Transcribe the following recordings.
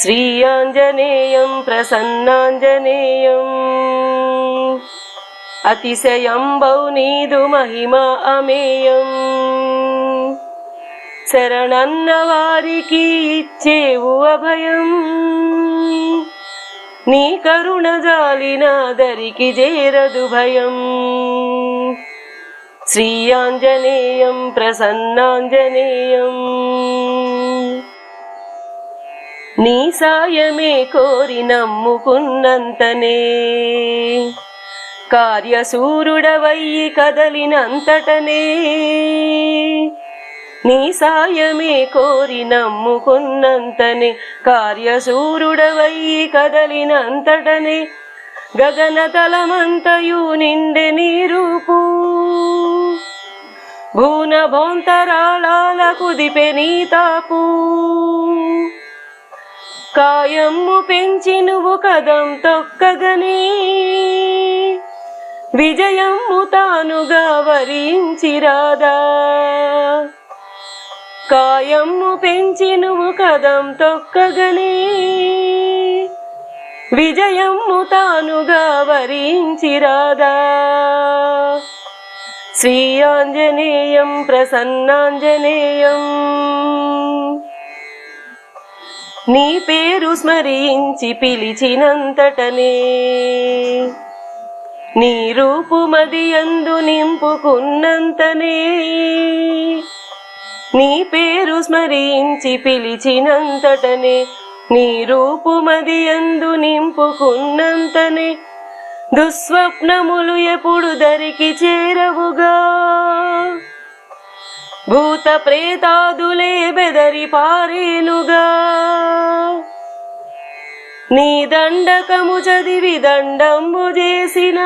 శ్రీయాంజనేయం ప్రసన్నాంజనేయం. అతిశయంబౌ నీదు మహిమ అమేయం. శరణన్న వారికి ఇచ్చేవు అభయం నీ కరుణ జాలిన దరికి చేరదు భయం. శ్రీయాంజనేయం ప్రసన్నాంజనేయం. నీ సాయమే కోరి నమ్ముకున్నంతనే. కార్యసూరుడవయ్యి కదలినంతటనే నీ సాయమే కోరి నమ్ముకున్నంతనే. కార్యసూరుడవయ్యి కదలినంతటనే గగనతలమంతయు నిండె నీ రూపు భూన భోంతరాళాల కుదిపె నీ తాపు. కాయమ్ము పెంచి నువ్వు కదం తొక్కగనే. విజయము తానుగా వరించిరాదా. కాయమ్ము పెంచి నువ్వు కదం తొక్కగనే. విజయము తానుగా వరించిరాదా. శ్రీ ఆంజనేయం ప్రసన్నాంజనేయం. నీ పేరు స్మరించి పిలిచినంతటనే నీ రూపుమది అందు నింపుకున్నంతనే నీ పేరు స్మరించి పిలిచినంతటనే నీ రూపుమది అందు నింపుకున్నంతనే దుస్వప్నములు ఎప్పుడు దరికి చేరవుగా? భూత ప్రేతాదులే బెదరి పారేనుగా నీ దండకము చదివి దండంబు చేసిన.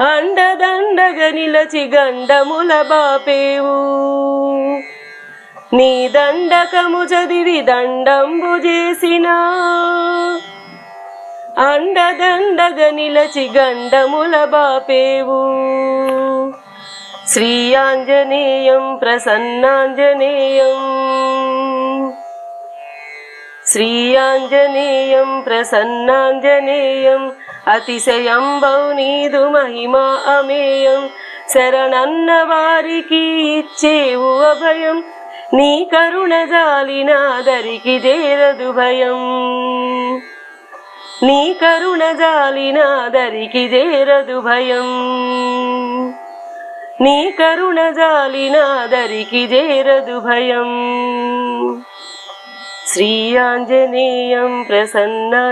అండదండగ నిలచి గండముల బాపేవు. నీ దండకము చదివి దండంబు చేసిన. అండదండగ నిలచి గండముల బాపేవు. శ్రీయాంజనేయం ప్రసన్నాంజనేయం. శ్రీయాంజనేయం ప్రసన్నాంజనేయం అతిశయంబౌ నీదు మహిమా అమేయం. శరణన్న వారికి ఇచ్చేవు అభయం నీ కరుణ జాలినాదరికి చేరదు భయం. నీ కరుణ జాలినాదరికి చేరదు భయం. నీ కరుణ జాలిన దరికి చేరదు భయం. శ్రీ ఆంజనేయం ప్రసన్నాంజనేయం.